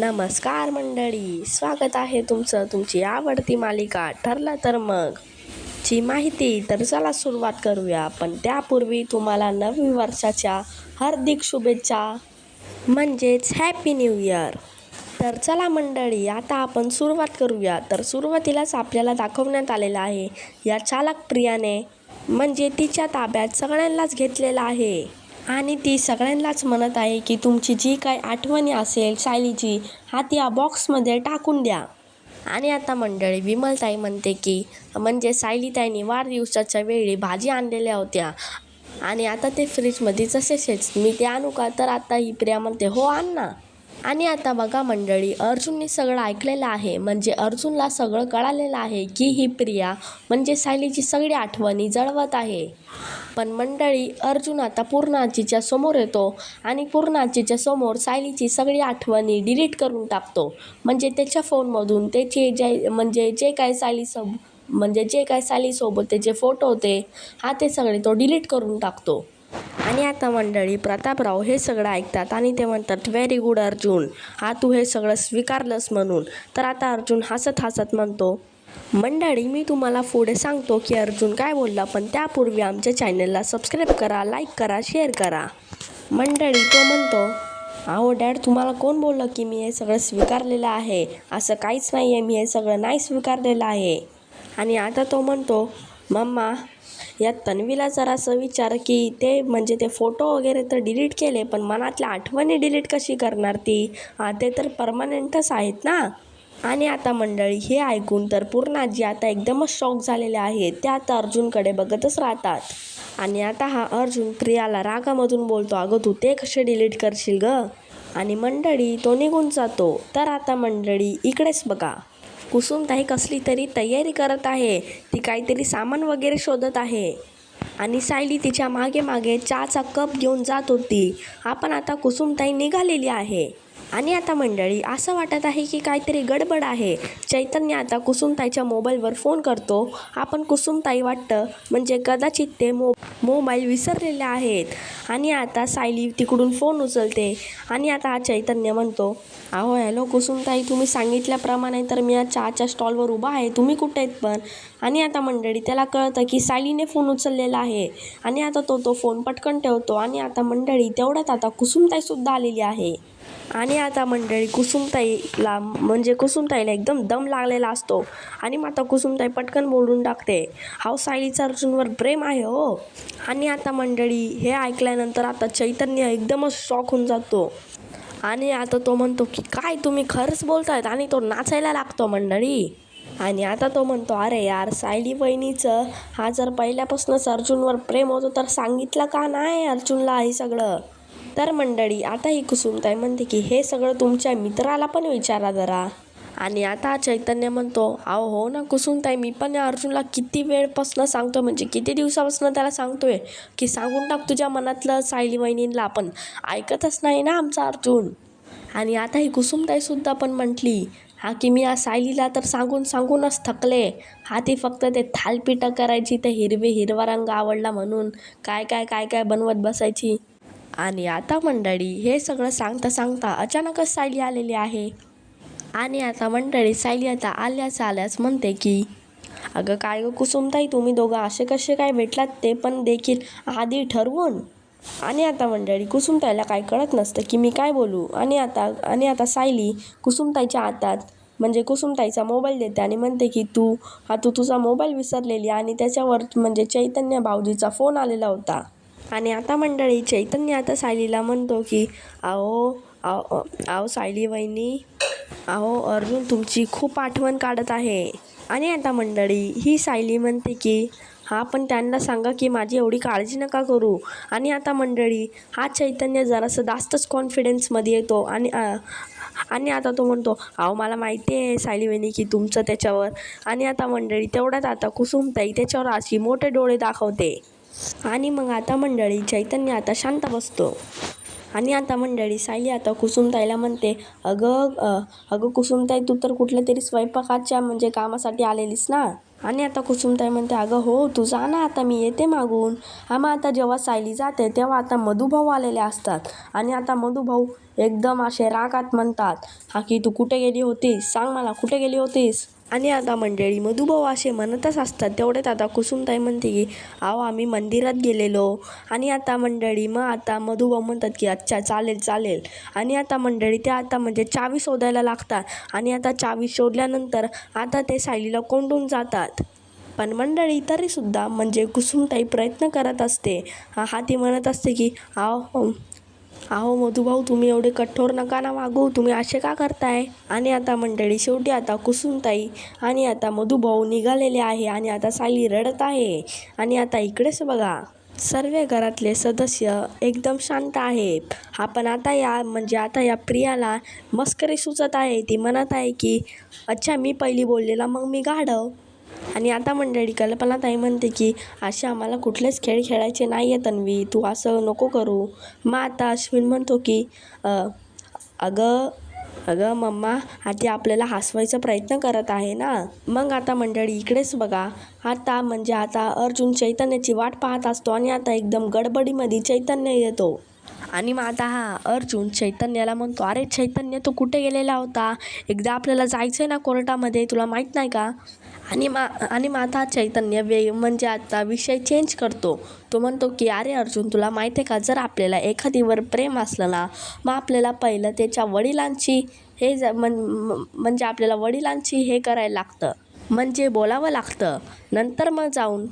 नमस्कार मंडळी स्वागत आहे तुमचं तुमची आवडती मालिका ठरलं तर मग. ची माहिती तर चला सुरुवात करूया पण त्यापूर्वी तुम्हाला नवीन वर्षाच्या हार्दिक शुभेच्छा. म्हणजेच हॅपी न्यू इयर तर चला मंडळी आता आपण सुरुवात करूया. तर सुरुवातीलाच आपल्याला दाखवण्यात आलेलं आहे या चालक प्रियाने म्हणजे तिच्या ताब्यात सगळ्यांनाच घेतलेलं आहे. आणि ती सगळ्यांनाच म्हणत आहे की तुमची जी काही आठवणी असेल सायलीची हा ती या बॉक्समध्ये टाकून द्या. आणि आता मंडळी विमलताई म्हणते की म्हणजे सायलीताईंनी वाढदिवसाच्या वेळी भाजी आणलेल्या होत्या. आणि आता ते फ्रीजमध्ये जसेच मी ते आणू का? तर आता ही प्रिया म्हणते हो आण ना. आणि आता बघा मंडळी अर्जुनने सगळं ऐकलेलं आहे. म्हणजे अर्जुनला सगळं कळालेलं आहे की ही प्रिया म्हणजे सायलीची सगळी आठवणी जळवत आहे. पण मंडळी अर्जुन आता पूर्णाजीच्या समोर येतो आणि पूर्णाजीच्या समोर सायलीची सगळी आठवणी डिलीट करून टाकतो. म्हणजे त्याच्या फोनमधून त्याचे जे म्हणजे जे काय सायलीसोब म्हणजे जे काय सायलीसोबत त्याचे फोटो होते हा ते सगळे तो डिलीट करून टाकतो. आणि आता मंडळी प्रतापराव हे सगळं ऐकतात आणि ते म्हणतात व्हेरी गुड अर्जुन. हा तू हे सगळं स्वीकारलंस म्हणून. तर आता अर्जुन हसत हसत म्हणतो मंडळी मी तुम्हाला पुढे सांगतो की अर्जुन काय बोलला पण त्यापूर्वी आमच्या चॅनलला सबस्क्राईब करा लाईक करा शेअर करा. मंडळी तो म्हणतो अहो डॅड तुम्हाला कोण बोललं की मी हे सगळं स्वीकारलेलं आहे? असं काहीच नाही आहे मी हे सगळं नाही स्वीकारलेलं आहे. आणि आता तो म्हणतो मम्मा या तन्वीला जरासं विचार की ते म्हणजे ते फोटो वगैरे तर डिलीट केले पण मनातल्या आठवणी डिलीट कशी करणार ती? ते तर परमनंटच आहेत ना? आणि आता मंडळी हे ऐकून तर पूर्णाजी आता एकदमच शॉक झालेले आहेत. त्या आता अर्जुनकडे बघतच राहतात. आणि आता हा अर्जुन प्रियाला रागामधून बोलतो अगं तू ते कसे डिलीट करशील ग? आणि मंडळी तो निघून जातो. तर आता मंडळी इकडेच बघा. कुसुमताई कसली तरी तयारी करत आहे. ती काहीतरी सामान वगैरे शोधत आहे. आणि सायली तिच्यामागे मागे चहाचा कप घेऊन जात होती. आपण आता कुसुमताई निघालेली आहे. आणि आता मंडळी असं वाटत आहे की काहीतरी गडबड आहे. चैतन्य आता कुसुमताईच्या मोबाईलवर फोन करतो. आपण कुसुमताई वाटतं म्हणजे कदाचित ते मो मोबाईल विसरलेले आहेत. आणि आता सायली तिकडून फोन उचलते. आणि आता हा चैतन्य म्हणतो अहो हॅलो कुसुमताई तुम्ही सांगितल्याप्रमाणे तर मी या चहाच्या स्टॉलवर उभा आहे. तुम्ही कुठे आहेत पण? आणि आता मंडळी त्याला कळतं की सायलीने फोन उचललेला आहे. आणि आता तो तो फोन पटकन ठेवतो. आणि आता मंडळी तेवढ्यात आता कुसुमताईसुद्धा आलेली आहे. आणि आता मंडळी कुसुमताईला म्हणजे कुसुमताईला एकदम दम लागलेला असतो. आणि मग आता कुसुमताई पटकन बोलून टाकते. हाव सायलीचा अर्जुनवर प्रेम आहे हो. आणि आता मंडळी हे ऐकल्यानंतर आता चैतन्य एकदमच शॉक होऊन जातो. आणि आता तो म्हणतो की काय तुम्ही खरंच बोलतायत? आणि तो नाचायला लागतो मंडळी. आणि आता तो म्हणतो अरे यार सायली बहिणीचं हा जर पहिल्यापासूनच अर्जुनवर प्रेम होतं तर सांगितलं का नाही अर्जुनला हे सगळं? तर मंडळी आता ही कुसुमताई म्हणते की हे सगळं तुमच्या मित्राला पण विचारा जरा. आणि आता चैतन्य म्हणतो अहो हो ना कुसुमताई मी पण या अर्जुनला किती वेळपासनं सांगतो म्हणजे किती दिवसापासून त्याला सांगतोय की सांगून टाक तुझ्या मनातलं सायली वहिनींला पण ऐकतच नाही ना आमचा अर्जुन. आणि आता ही कुसुमताईसुद्धा पण म्हटली हा की मी या सायलीला तर सांगून सांगूनच थकले. हा ती फक्त ते थालपिठं करायची ते हिरवे हिरवा रंग आवडला म्हणून. काय काय काय काय बनवत बसायची? आणि आता मंडळी हे सगळं सांगता सांगता अचानकच सायली आलेली आहे. आणि आता मंडळी सायली आता आल्याच आल्याच म्हणते की अगं काय गं कुसुमताई तुम्ही दोघं असे कसे काय भेटलात ते पण देखील आधी ठरवून. आणि आता मंडळी कुसुमताईला काय कळत नसतं की मी काय बोलू. आणि आता आणि आता सायली कुसुमताईच्या हातात म्हणजे कुसुमताईचा मोबाईल देते आणि म्हणते की तू हा तू तुझा मोबाईल विसरलेली आणि त्याच्यावर म्हणजे चैतन्य भाऊजीचा फोन आलेला होता. आणि आता मंडळी चैतन्य आता सायलीला म्हणतो की अहो अहो अहो सायली वहिनी अहो अर्जुन तुमची खूप आठवण काढत आहे. आणि आता मंडळी ही सायली म्हणते की हा पण त्यांना सांगा की माझी एवढी काळजी नका करू. आणि आता मंडळी हा चैतन्य जरासं जास्तच कॉन्फिडन्समध्ये येतो आणि आणि आता तो म्हणतो अहो मला माहिती आहे सायली वहिनी की तुमचं त्याच्यावर. आणि आता मंडळी तेवढ्यात आता कुसुमताई त्याच्यावर अशी मोठे डोळे दाखवते. आणि मग आता मंडळी चैतन्य आता शांत बसतो. आणि आता मंडळी सायली आता कुसुमताईला म्हणते अगं अगं कुसुमताई तू तर कुठल्या तरी स्वयंपाकाच्या म्हणजे कामासाठी आलेलीस ना? आणि आता कुसुमताई म्हणते अगं हो तू जा ना आता मी येते मागून. हा मग आता जेव्हा सायली जाते तेव्हा आता मधुभाऊ आलेले असतात. आणि आता मधुभाऊ एकदम असे रागात म्हणतात हा की तू कुठे गेली होतीस? सांग मला कुठे गेली होतीस? आणि आता मंडळी मधुभाऊ असे म्हणतच असतात. तेवढ्यात आता कुसुमताई म्हणते की अहो आम्ही मंदिरात गेलेलो. आणि आता मंडळी मग आता मधुभाऊ म्हणतात की अच्छा चालेल चालेल. आणि आता मंडळी ते आता म्हणजे चावी शोधायला लागतात. आणि आता चावी शोधल्यानंतर आता ते सायलीला कोंडून जातात. पण मंडळी तरीसुद्धा म्हणजे कुसुमताई प्रयत्न करत असते. हा हा ती म्हणत असते की अहो अहो मधुभाऊ तुम्ही एवढे कठोर नका ना वागू. तुम्ही असे का करताय? आणि आता मंडळी शेवटी आता कुसुमताई आणि आता मधुभाऊ निघालेले आहे आणि आता साली रडत आहे. आणि आता इकडेच बघा. सर्व घरातले सदस्य एकदम शांत आहेत. हा पण आता या म्हणजे आता या प्रियाला मस्करी सुचत आहे. ती म्हणत आहे की अच्छा मी पहिली बोललेला मग मी गाढव. आणि आता मंडळी कल्पनाताई म्हणते की असे आम्हाला कुठलेच खेळ खेळायचे नाही आहे तन्वी. तू असं नको करू. मग आता अश्विन म्हणतो की अगं अगं मम्मा आधी आपल्याला हसवायचा प्रयत्न करत आहे ना? मग आता मंडळी इकडेच बघा. आता म्हणजे आता अर्जुन चैतन्याची वाट पाहत असतो आणि आता एकदम गडबडीमध्ये चैतन्य येतो. आणि मग आता हा अर्जुन चैतन्याला म्हणतो अरे चैतन्य तू कुठे गेलेला होता? एकदा आपल्याला जायचं आहे ना कोर्टामध्ये? तुला माहीत नाही का? आणि मा आणि मग आता चैतन्य वे म्हणजे आता विषय चेंज करतो. तो म्हणतो की अरे अर्जुन तुला माहिती आहे का? जर आपल्याला एखादीवर प्रेम असलं ना मग आपल्याला पहिलं त्याच्या वडिलांची हे ज म्हण म्हणजे आपल्याला वडिलांची हे करायला लागतं. म्हणजे बोलावं लागतं. नंतर मग जाऊन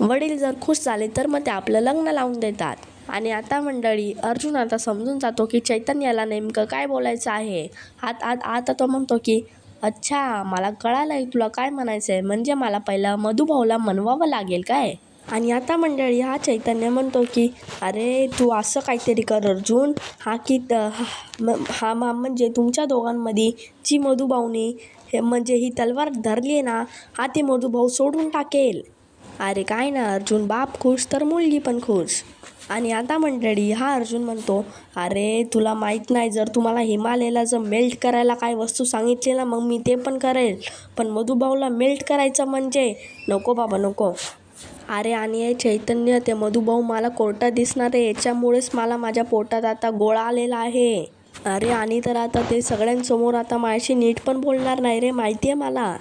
वडील जर खुश झाले तर मग ते आपलं लग्न लावून देतात. आणि आता मंडळी अर्जुन आता समजून जातो की चैतन्याला नेमकं काय बोलायचं आहे. आत आत आता तो म्हणतो की अच्छा मला कळालं आहे तुला काय म्हणायचं आहे म्हणजे मला पहिला मधुभाऊला मनवावं लागेल काय? आणि आता मंडळी हा चैतन्य म्हणतो की अरे तू असं काहीतरी कर अर्जुन. हा की त- हा म- हा मा म्हणजे तुमच्या दोघांमध्ये जी मधुभाऊनी हे म्हणजे ही तलवार धरली आहे ना हा ती मधुभाऊ सोडून टाकेल. अरे काय ना अर्जुन बाप खुश तर मुलगी पण खुश. आणि आता मंडळी हा अर्जुन म्हणतो अरे तुला माहीत नाही जर तुम्हाला हिमालयाला जर मेल्ट करायला काय वस्तू सांगितली ना मग मी ते पण करेल. पण मधुभाऊला मेल्ट करायचं म्हणजे नको बाबा नको. अरे आणि हे चैतन्य ते मधुभाऊ मला कोर्टात दिसणार आहे याच्यामुळेच मला माझ्या पोटात आता गोळा आलेला आहे. अरे आणि तर आता ते सगळ्यांसमोर आता माझ्याशी नीट पण बोलणार नाही रे माहिती आहे मला.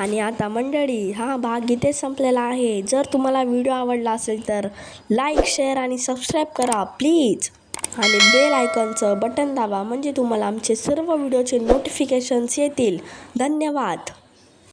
आणि आता मंडळी हा भाग इथे संपलेला आहे. जर तुम्हाला व्हिडिओ आवडला असेल तर लाईक शेअर आणि सबस्क्राईब करा प्लीज आणि बेल आयकॉनचं बटन दाबा म्हणजे तुम्हाला आमचे सर्व व्हिडिओचे नोटिफिकेशन्स येतील. धन्यवाद.